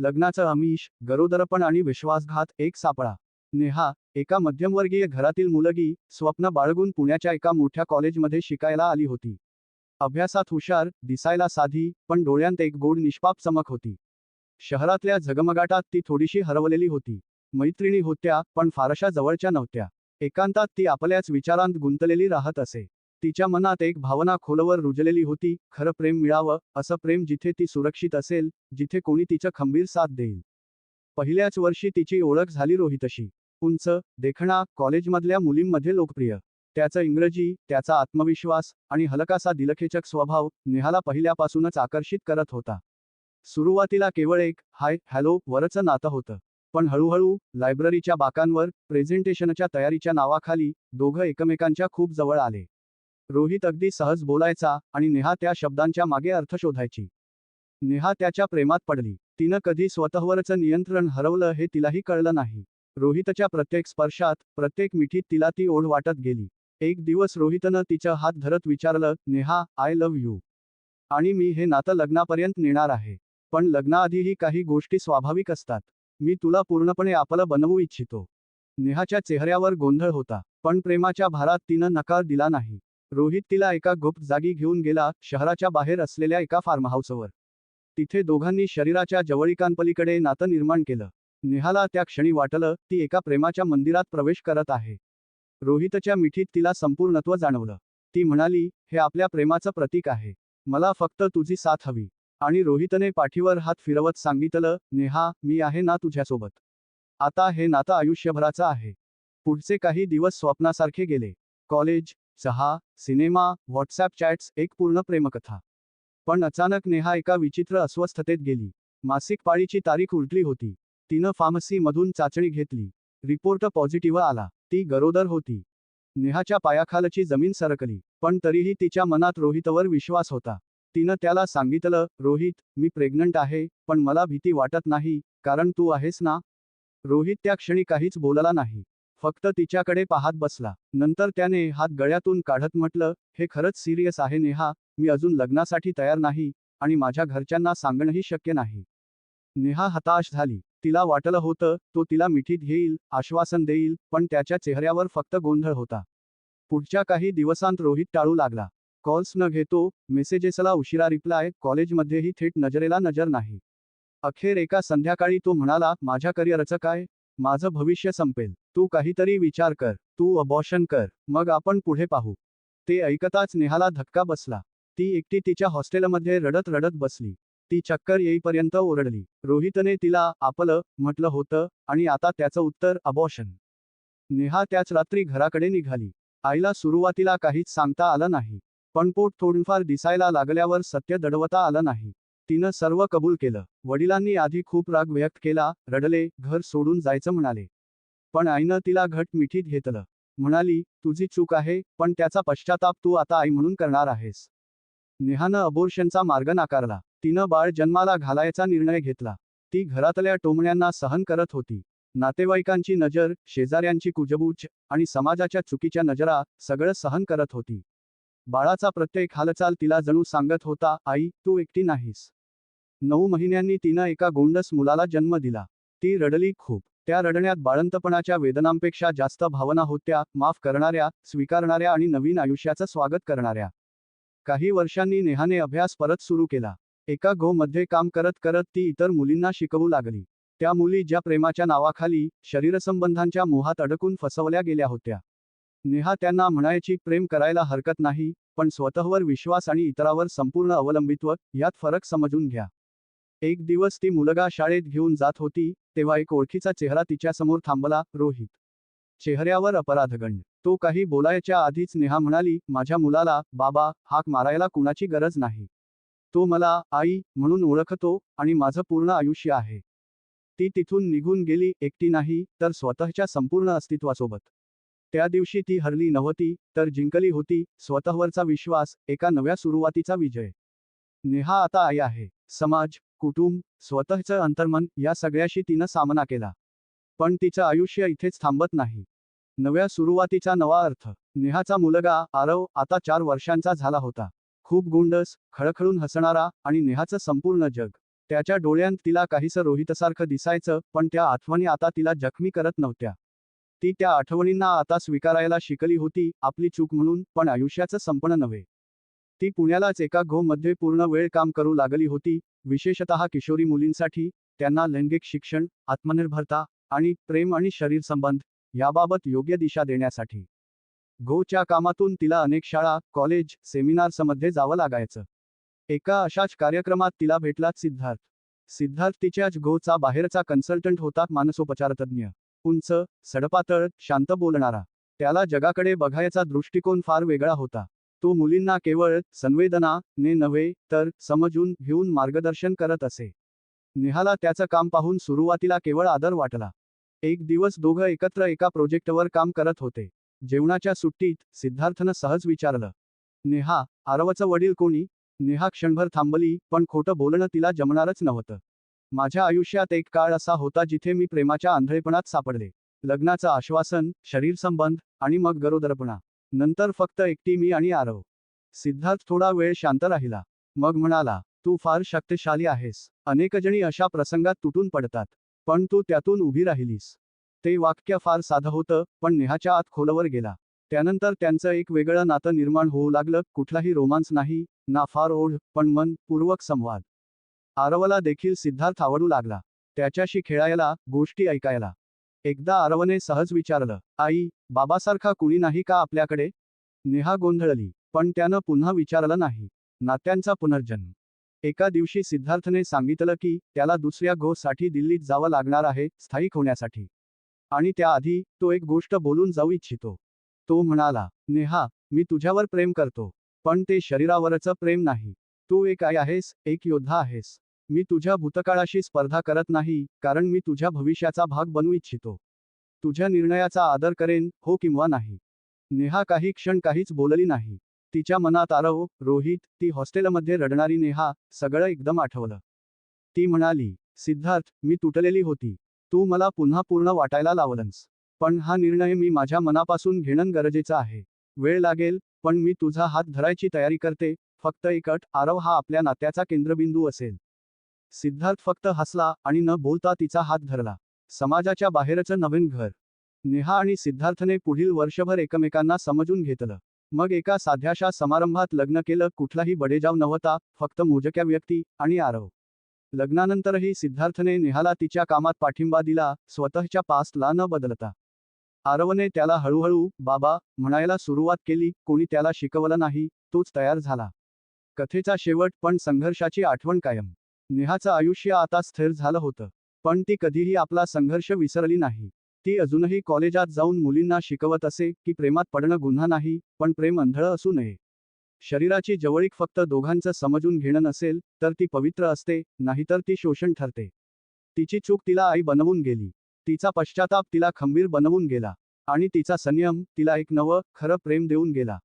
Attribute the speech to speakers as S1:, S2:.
S1: लग्नाचं अमिष गरोदरपण आणि विश्वासघात एक सापळा. नेहा एका मध्यमवर्गीय घरातील मुलगी स्वप्न बाळगून पुण्याच्या एका मोठ्या कॉलेजमध्ये शिकायला आली होती. अभ्यासात हुशार दिसायला साधी पण डोळ्यांत एक गोड निष्पाप चमक होती. शहरातल्या झगमगाटात ती थोडीशी हरवलेली होती. मैत्रिणी होत्या पण फारशा जवळच्या नव्हत्या. एकांतात ती आपल्याच विचारांत गुंतलेली राहत असे. तिच्या मनात एक भावना खोलवर रुजलेली होती खरं प्रेम मिळावं असं प्रेम जिथे ती सुरक्षित असेल जिथे कोणी तिचं खंबीर साथ देईल. पहिल्याच वर्षी तिची ओळख झाली रोहितशी. उंच देखणा कॉलेजमधल्या मुलींमध्ये लोकप्रिय. त्याचं इंग्रजी त्याचा आत्मविश्वास आणि हलकासा दिलखेचक स्वभाव नेहाला पहिल्यापासूनच आकर्षित करत होता. सुरुवातीला केवळ एक हाय हॅलो वरचं नातं होतं. पण हळूहळू लायब्ररीच्या बाकांवर प्रेझेंटेशनच्या तयारीच्या नावाखाली दोघं एकमेकांच्या खूप जवळ आले. रोहित अगदी सहज बोलायचा आणि नेहा त्या शब्दांच्या मागे अर्थ शोधायची. नेहा त्याच्या प्रेमात पडली. तिनं कधी स्वतःवरचं नियंत्रण हरवलं हे तिलाही कळलं नाही. रोहितच्या प्रत्येक स्पर्शात प्रत्येक मिठीत तिला ती ओढ वाटत गेली. एक दिवस रोहितनं तिचं हात धरत विचारलं नेहा आय लव्ह यू आणि मी हे नातं लग्नापर्यंत नेणार आहे. पण लग्नाआधीही काही गोष्टी स्वाभाविक असतात. मी तुला पूर्णपणे आपलं बनवू इच्छितो. नेहाच्या चेहऱ्यावर गोंधळ होता पण प्रेमाच्या भारात तिनं नकार दिला नाही. रोहित तिला एका गुप्त जागी घेऊन गेला शहराच्या बाहेर असलेल्या एका फार्महाऊसवर. तिथे दोघांनी शरीराच्या जवळिकांपलीकडे नातं निर्माण केलं. नेहाला त्या क्षणी वाटलं ती एका प्रेमाच्या मंदिरात प्रवेश करत आहे. रोहितच्या मिठीत तिला संपूर्णत्व जाणवलं. ती म्हणाली हे आपल्या प्रेमाचं प्रतीक आहे. मला फक्त तुझी साथ हवी. आणि रोहितने पाठीवर हात फिरवत सांगितलं नेहा मी आहे ना तुझ्यासोबत. आता हे नातं आयुष्यभराचं आहे. पुढचे काही दिवस स्वप्नासारखे गेले. कॉलेज चहा सिनेमा व्हॉट्सॲप चॅट्स एक पूर्ण प्रेमकथा. पण अचानक नेहा एका विचित्र अस्वस्थतेत गेली. मासिक पाळीची तारीख उलटली होती. तिनं फार्मसीमधून चाचणी घेतली. रिपोर्ट पॉझिटिव्ह आला. ती गरोदर होती. नेहाच्या पायाखालची जमीन सरकली. पण तरीही तिच्या मनात रोहितवर विश्वास होता. तिनं त्याला सांगितलं रोहित मी प्रेग्नंट आहे पण मला भीती वाटत नाही कारण तू आहेस ना? रोहित त्या क्षणी काहीच बोलला नाही. फक्त तिच्याकडे पाहत बसला. नंतर त्याने हात गळ्यातून काढत म्हटलं हे खरंच सिरियस आहे नेहा मी अजून लग्नासाठी तयार नाही आणि माझ्या घरच्यांना सांगणंही शक्य नाही. नेहा हताश झाली. तिला वाटलं होतं तो तिला मिठीत घेईल आश्वासन देईल पण त्याच्या चेहऱ्यावर फक्त गोंधळ होता. पुढच्या काही दिवसांत रोहित टाळू लागला. कॉल्स न घेतो मेसेजेसला उशिरा रिप्लाय कॉलेजमध्येही थेट नजरेला नजर नाही. अखेर एका संध्याकाळी तो म्हणाला माझ्या करिअरचं काय? माझं भविष्य संपेल. तू काहीतरी विचार कर तू अबॉशन कर मग आपण पुढे पाहू. ते ऐकताच नेहाला धक्का बसला. ती एकटी तिच्या हॉस्टेलमध्ये रडत रडत बसली. ती चक्कर येईपर्यंत ओरडली. रोहितने तिला आपलं म्हटलं होतं आणि आता त्याचं उत्तर अबॉशन नेहा त्याच रात्री घराकडे निघाली. आईला सुरुवातीला काहीच सांगता आलं नाही. पण पोट थोडंफार दिसायला लागल्यावर सत्य दडवता आलं नाही. तिनं सर्व कबूल केलं. वडिलांनी आधी खूप राग व्यक्त केला रडले घर सोडून जायचं म्हणाले. पण आईनं तिला घट मिठीत घेतलं. म्हणाली तुझी चूक आहे पण त्याचा पश्चाताप तू आता आई म्हणून करणार आहेस. नेहानं अबोर्शनचा मार्ग नाकारला. तिनं बाळ जन्माला घालायचा निर्णय घेतला. ती घरातल्या टोमण्यांना सहन करत होती. नातेवाईकांची नजर शेजाऱ्यांची कुजबूज आणि समाजाच्या चुकीच्या नजरा सगळं सहन करत होती. बाळाचा प्रत्येक हालचाल तिला जणू सांगत होता आई तू एकटी नाहीस. नऊ महिन्यांनी तिनं एका गोंडस मुलाला जन्म दिला. ती रडली खूप. त्या रडण्यात बाळंतपणाच्या वेदनांपेक्षा जास्त भावना होत्या माफ करणाऱ्या स्वीकारणाऱ्या आणि नवीन आयुष्याचं स्वागत करणाऱ्या. काही वर्षांनी नेहाने अभ्यास परत सुरू केला. एका घोमध्ये काम करत करत ती इतर मुलींना शिकवू लागली. त्या मुली ज्या प्रेमाच्या नावाखाली शरीरसंबंधांच्या मोहात अडकून फसवल्या गेल्या होत्या. नेहा त्यांना म्हणायची प्रेम करायला हरकत नाही पण स्वतःवर विश्वास आणि इतरावर संपूर्ण अवलंबित्व यात फरक समजून घ्या. एक दिवस ती मुलगा शाळेत घेऊन जात होती तेव्हा एक ओळखीचा चेहरा तिच्यासमोर थांबला रोहित. चेहऱ्यावर अपराधगंड तो काही बोलायच्या आधीच नेहा म्हणाली माझ्या मुलाला बाबा हाक मारायला कुणाची गरज नाही. तो मला आई म्हणून ओळखतो आणि माझं पूर्ण आयुष्य आहे. ती तिथून निघून गेली एकटी नाही तर स्वतःच्या संपूर्ण अस्तित्वासोबत. त्या दिवशी ती हरली नव्हती तर जिंकली होती स्वतःवरचा विश्वास एका नव्या सुरुवातीचा विजय. नेहा आता आई आहे. समाज कुटुंब स्वतःचं अंतर्मन या सगळ्याशी तिनं सामना केला. पण तिचं आयुष्य इथेच थांबत नाही. नव्या सुरुवातीचा नवा अर्थ. नेहाचा मुलगा आरव आता चार वर्षांचा झाला होता. खूप गुंडस खळखळून हसणारा आणि नेहाचं संपूर्ण जग. त्याच्या डोळ्यांत तिला काहीसं रोहितसारखं दिसायचं पण त्या आठवणी आता तिला जखमी करत नव्हत्या. ती त्या आठवणींना आता स्वीकारायला शिकली होती आपली चूक म्हणून पण आयुष्याचं संपणं नव्हे. ती पुण्यालाच एका घोमध्ये पूर्ण वेळ काम करू लागली होती विशेषतः किशोरी मुलींसाठी त्यांना लैंगिक शिक्षण आत्मनिर्भरता आणि प्रेम आणि शरीर संबंध याबाबत योग्य दिशा देण्यासाठी. गोच्या कामातून तिला अनेक शाळा कॉलेज सेमिनार्समध्ये जावं लागायचं. एका अशाच कार्यक्रमात तिला भेटला सिद्धार्थ. सिद्धार्थ तिच्याच गोचा बाहेरचा कन्सल्टंट होता मानसोपचारतज्ञ उंच सडपातळ शांत बोलणारा. त्याला जगाकडे बघायचा दृष्टिकोन फार वेगळा होता. तो मुलींना केवळ संवेदना ने नव्हे तर समजून घेऊन मार्गदर्शन करत असे. नेहाला त्याचं काम पाहून सुरुवातीला केवळ आदर वाटला. एक दिवस दोघं एकत्र एका प्रोजेक्टवर काम करत होते. जेवणाच्या सुट्टीत सिद्धार्थनं सहज विचारलं नेहा आरवचं वडील कोणी नेहा क्षणभर थांबली पण खोटं बोलणं तिला जमणारच नव्हतं. माझ्या आयुष्यात एक काळ असा होता जिथे मी प्रेमाच्या आंधळेपणात सापडले. लग्नाचं आश्वासन शरीर संबंध आणि मग गरोदरपणा. नंतर फक्त एकटी मी आणि आरव. सिद्धार्थ थोडा वेळ शांत राहिला. मग म्हणाला तू फार शक्तिशाली आहेस. अनेकजणी अशा प्रसंगात तुटून पडतात. पण तू त्यातून उभी राहिलीस. ते वाक्य फार साधं होतं पण नेहाच्या आत खोलवर गेला. त्यानंतर त्यांचं एक वेगळं नातं निर्माण होऊ लागलं. कुठलाही रोमांस नाही ना फार ओढ पण मन पूर्वक संवाद. आरवला देखील सिद्धार्थ आवडू लागला. त्याच्याशी खेळायला गोष्टी ऐकायला. एकदा आरवने सहज विचारलं आई बाबासारखा कुणी नाही का आपल्याकडे? नेहा गोंधळली पण त्यानं पुन्हा विचारलं नाही. नात्यांचा पुनर्जन्म. एका दिवशी सिद्धार्थने सांगितलं की त्याला दुसऱ्या घोसाठी दिल्लीत जावं लागणार आहे स्थायिक होण्यासाठी. आणि त्याआधी तो एक गोष्ट बोलून जाऊ इच्छितो. तो म्हणाला नेहा मी तुझ्यावर प्रेम करतो पण ते शरीरावरचं प्रेम नाही. तू एक आई आहेस एक योद्धा आहेस. मी तुझ्या भूतकाळाशी स्पर्धा करत नाही कारण मी तुझ्या भविष्याचा भाग बनू इच्छितो. तुझ्या निर्णयाचा आदर करेन हो किंवा नाही. नेहा काही क्षण काहीच बोलली नाही. तिच्या मनात आरव रोहित ती हॉस्टेलमध्ये रडणारी नेहा सगळं एकदम आठवलं. ती म्हणाली सिद्धार्थ मी तुटलेली होती. तू मला पुन्हा पूर्ण वाटायला लावलंस. पण हा निर्णय मी माझ्या मनापासून घेणं गरजेचं आहे. वेळ लागेल पण मी तुझा हात धरायची तयारी करते. फक्त एकट आरव हा आपल्या नात्याचा केंद्रबिंदू असेल. सिद्धार्थ फक्त हसला आणि न बोलता तिचा हात धरला. समाजाच्या बाहेरचं नवीन घर. नेहा आणि सिद्धार्थने पुढील वर्षभर एकमेकांना समजून घेतलं. मग एका साध्याशा समारंभात लग्न केलं कुठलाही बडेजाव नव्हता फक्त मोजक्या व्यक्ती आणि आरव. लग्नानंतरही सिद्धार्थने नेहाला तिच्या कामात पाठिंबा दिला स्वतःच्या पास्टला न बदलता. आरवने त्याला हळूहळू बाबा म्हणायला सुरुवात केली कोणी त्याला शिकवलं नाही तोच तयार झाला. कथेचा शेवट पण संघर्षाची आठवण कायम. नेहाचं आयुष्य आता स्थिर झालं होतं पण ती कधीही आपला संघर्ष विसरली नाही. ती अजूनही कॉलेजात जाऊन मुलींना शिकवत असे की प्रेमात पडणं गुन्हा नाही पण प्रेम अंधळ असू नये. शरीराची जवळीक फक्त दोघांचं समजून घेणं नसेल तर ती पवित्र असते नाहीतर ती शोषण ठरते. तिची चूक तिला आई बनवून गेली. तिचा पश्चाताप तिला खंबीर बनवून गेला. आणि तिचा संयम तिला एक नवं खरं प्रेम देऊन गेला.